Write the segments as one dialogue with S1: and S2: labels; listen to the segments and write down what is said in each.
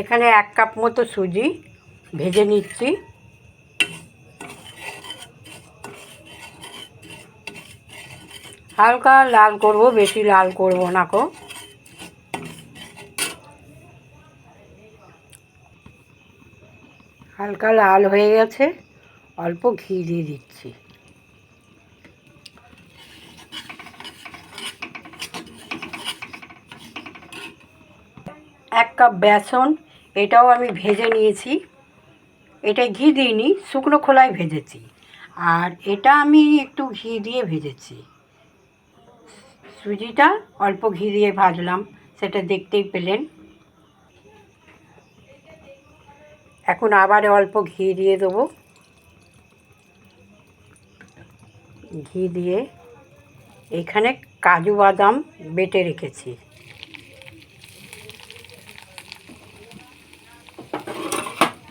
S1: এখানে এক কাপ মতো সুজি ভেজে নিচ্ছি। হালকা লাল করব, বেশি লাল করব না কো হালকা লাল হয়ে গেছে, অল্প ঘি দিয়ে দিচ্ছি। এক কাপ বেসন, এটাও আমি ভেজে নিয়েছি। এটা ঘি দিইনি, শুকনো খোলায় ভেজেছি। আর এটা আমি একটু ঘি দিয়ে ভেজেছি। সুজিটা অল্প ঘি দিয়ে ভাজলাম, সেটা দেখতেই পেলেন। এখন আবার অল্প ঘি দিয়ে দেবো। ঘি দিয়ে এখানে কাজু বাদাম বেটে রেখেছি।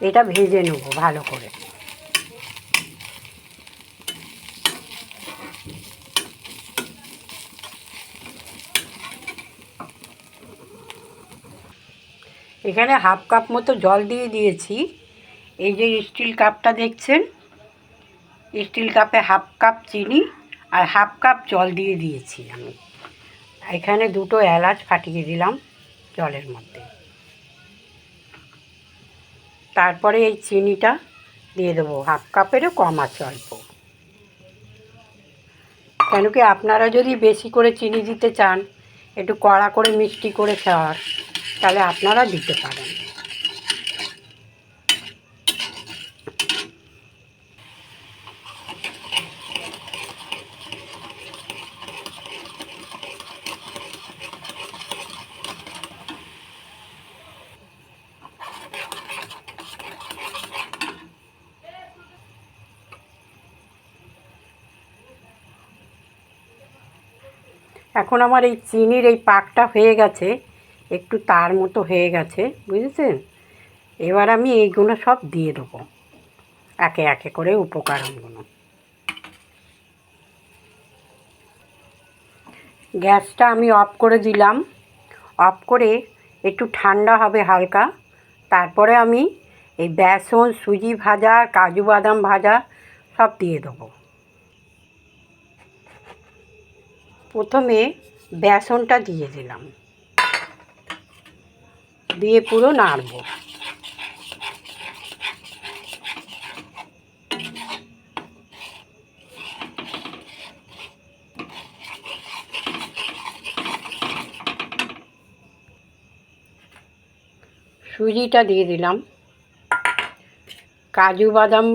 S1: এটা ভেজে নেব ভালো করে। এখানে হাফ কাপ মতো জল দিয়ে দিয়েছি। এই যে স্টিল কাপটা দেখছেন? স্টিল কাপে হাফ কাপ চিনি আর হাফ কাপ জল দিয়ে দিয়েছি আমি। এখানে দুটো এলাচ ফাটিয়ে দিলাম জলের মধ্যে। তারপরে এই চিনিটা দিয়ে দেবো। হাফ কাপেরও কম আছে অল্প। কেন কি আপনারা যদি বেশি করে চিনি দিতে চান, একটু কড়া করে মিষ্টি করে খাওয়ার, তাহলে আপনারা দিতে পারেন। এখন আমার এই চিনির এই পাকটা হয়ে গেছে, একটু তার মতো হয়ে গেছে, বুঝেছেন? এবার আমি এইগুলো সব দিয়ে দেবো, একে একে করে উপকরণগুলো। গ্যাসটা আমি অফ করে দিলাম, অফ করে একটু ঠান্ডা হবে হালকা, তারপরে আমি এই বেসন, সুজি ভাজা, কাজু বাদাম ভাজা সব দিয়ে দেবো। প্রথমে বেসনটা দিয়ে দিলাম। দিয়ে পুরো নাড়ব। সুজিটা দিয়ে দিলাম। কাজু বাদাম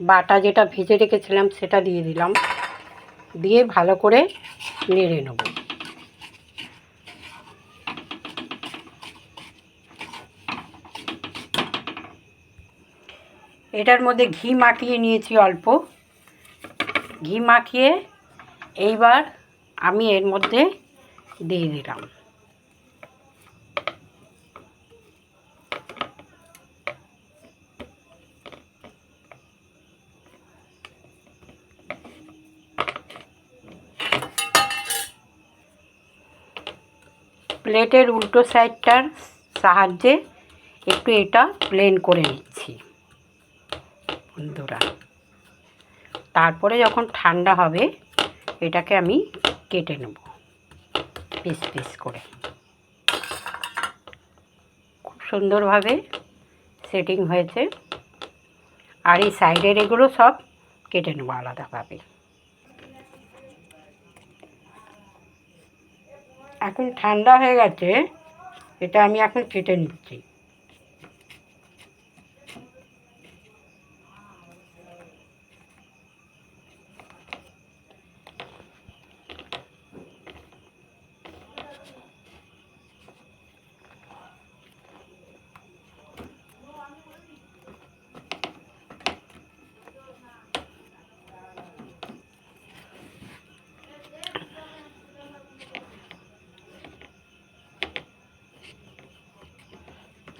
S1: বাটা যেটা ভেজে রেখেছিলাম সেটা দিয়ে দিলাম। দিয়ে ভালো করে নেড়ে নেব। এটার মধ্যে ঘি মাখিয়ে নিয়েছি অল্প। ঘি মাখিয়ে এইবার আমি এর মধ্যে দিয়ে দিলাম। প্লেটের উল্টো সাইডটার সাহায্যে একটু এটা প্লেন করে নিচ্ছি। বন্ধুরা, তারপরে যখন ঠান্ডা হবে, এটাকে আমি কেটে নেব পিস পিস করে। খুব সুন্দরভাবে সেটিং হয়েছে। আর এই সাইডের এগুলো সব কেটে নেব আলাদাভাবে। এখন ঠান্ডা হয়ে গেছে এটা আমি এখন কেটে নিচ্ছি।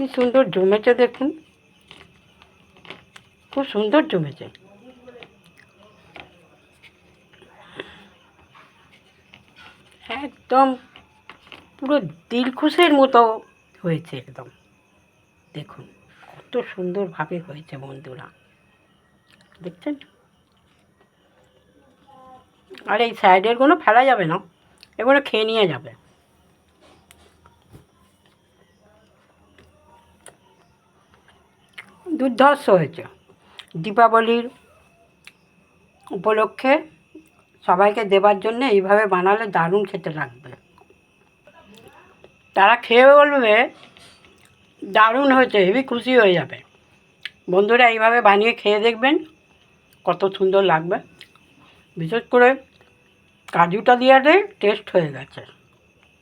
S1: কি সুন্দর জমেছে দেখুন। খুব সুন্দর জমেছে। একদম পুরো দিলখুশের মতো হয়েছে একদম। দেখুন, কত সুন্দরভাবে হয়েছে বন্ধুরা। দেখছেন? আর এই সাইডেরগুলো ফেলা যাবে না। এগুলো খেয়ে নিয়ে যাবে। দুর্ধর্ষ হয়েছে। দীপাবলির উপলক্ষে সবাইকে দেবার জন্য এইভাবে বানালে দারুণ খেতে লাগবে। তারা খেয়ে বলবে, দারুণ হয়েছে, হেবি খুশি হয়ে যাবে। বন্ধুরা, এইভাবে বানিয়ে খেয়ে দেখবেন কত সুন্দর লাগবে। বিশেষ করে কাজুটা দেওয়াতে টেস্ট হয়ে গেছে।